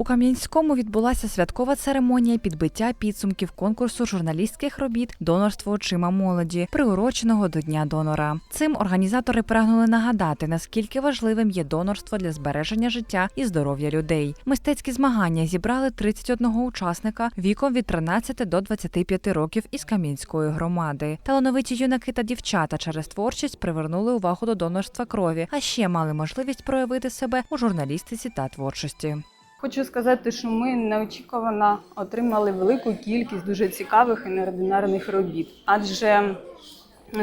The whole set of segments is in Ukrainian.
У Кам'янському відбулася святкова церемонія підбиття підсумків конкурсу журналістських робіт Донорство очима молоді, приуроченого до Дня донора. Цим організатори прагнули нагадати, наскільки важливим є донорство для збереження життя і здоров'я людей. Мистецькі змагання зібрали 31 учасника віком від 13 до 25 років із Кам'янської громади. Талановиті юнаки та дівчата через творчість привернули увагу до донорства крові, а ще мали можливість проявити себе у журналістиці та творчості. Хочу сказати, що ми неочікувано отримали велику кількість дуже цікавих і неординарних робіт, адже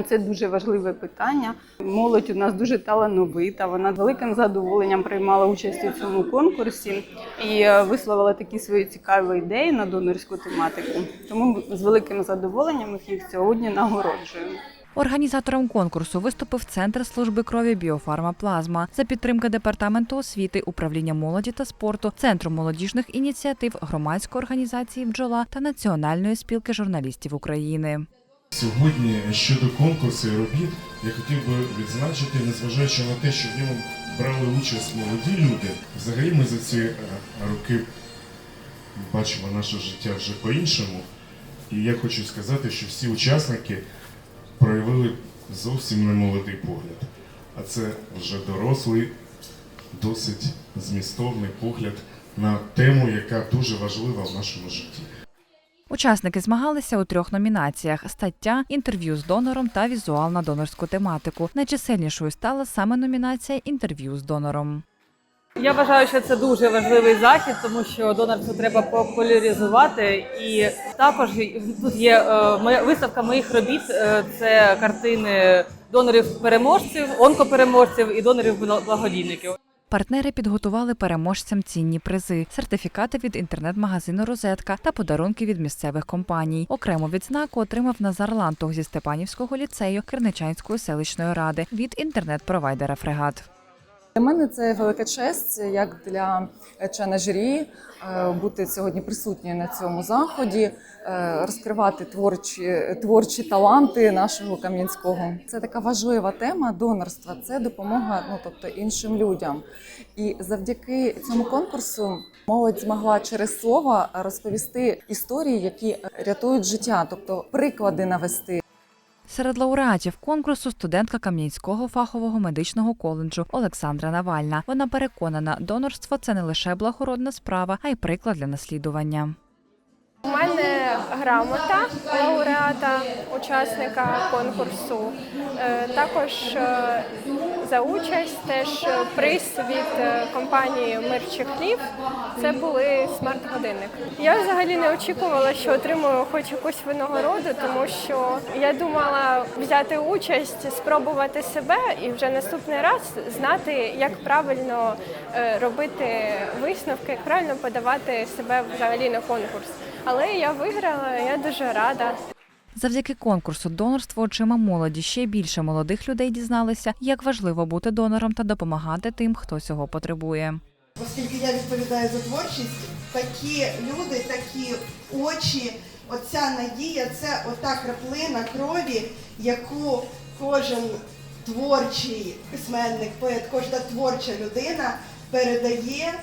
це дуже важливе питання. Молодь у нас дуже талановита. Вона з великим задоволенням приймала участь у цьому конкурсі і е, висловила такі свої цікаві ідеї на донорську тематику. Тому з великим задоволенням їх сьогодні нагороджуємо. Організатором конкурсу виступив Центр служби крові Біофарма Плазма за підтримки департаменту освіти, управління молоді та спорту, центру молодіжних ініціатив, громадської організації Бджола та Національної спілки журналістів України. Сьогодні щодо конкурсу і робіт я хотів би відзначити, незважаючи на те, що в ньому брали участь молоді люди, взагалі ми за ці е, роки бачимо наше життя вже по-іншому. І я хочу сказати, що всі учасники проявили зовсім не молодий погляд, а це вже дорослий, досить змістовний погляд на тему, яка дуже важлива в нашому житті. Учасники змагалися у трьох номінаціях: стаття, інтерв'ю з донором та візуал на донорську тематику. Найчисельнішою стала саме номінація інтерв'ю з донором. Я вважаю, що це дуже важливий захід, тому що донорство треба популяризувати. І також тут є е, моя виставка моїх робіт. е, Це картини донорів-переможців, онкопереможців і донорів-благодійників. Партнери підготували переможцям цінні призи, сертифікати від інтернет-магазину Розетка та подарунки від місцевих компаній. Окрему відзнаку отримав Назар Лантух зі Степанівського ліцею Керничанської селищної ради від інтернет-провайдера Фрегат. Для мене це велика честь, як для члена журі, е, бути сьогодні присутньою на цьому заході, е, розкривати творчі, творчі таланти нашого Кам'янського. Це така важлива тема донорства. Це допомога, ну тобто іншим людям. І завдяки цьому конкурсу молодь змогла через слово розповісти історії, які рятують життя, тобто приклади навести. Серед лауреатів конкурсу студентка Кам'янського фахового медичного коледжу Олександра Навальна. Вона переконана, донорство це не лише благородна справа, а й приклад для наслідування. Грамота лауреата, учасника конкурсу. Е, Також е, за участь теж приз від е, компанії Мирчих хліб. Це були смарт-годинник. Я взагалі не очікувала, що отримую хоч якусь винагороду, тому що я думала взяти участь, спробувати себе і вже наступний раз знати, як правильно робити висновки, як правильно подавати себе взагалі на конкурс. Але я виграла, я дуже рада. Завдяки конкурсу донорство очима молоді ще більше молодих людей дізналися, як важливо бути донором та допомагати тим, хто цього потребує. Оскільки я відповідаю за творчість, такі люди, такі очі, оця надія це ота краплина крові, яку кожен творчий письменник, поет, кожна творча людина передає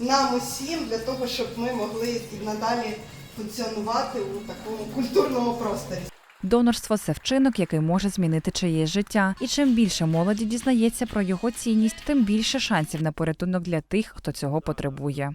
нам усім для того, щоб ми могли і надалі функціонувати у такому культурному просторі. Донорство це вчинок, який може змінити чиєсь життя. І чим більше молоді дізнається про його цінність, тим більше шансів на порятунок для тих, хто цього потребує.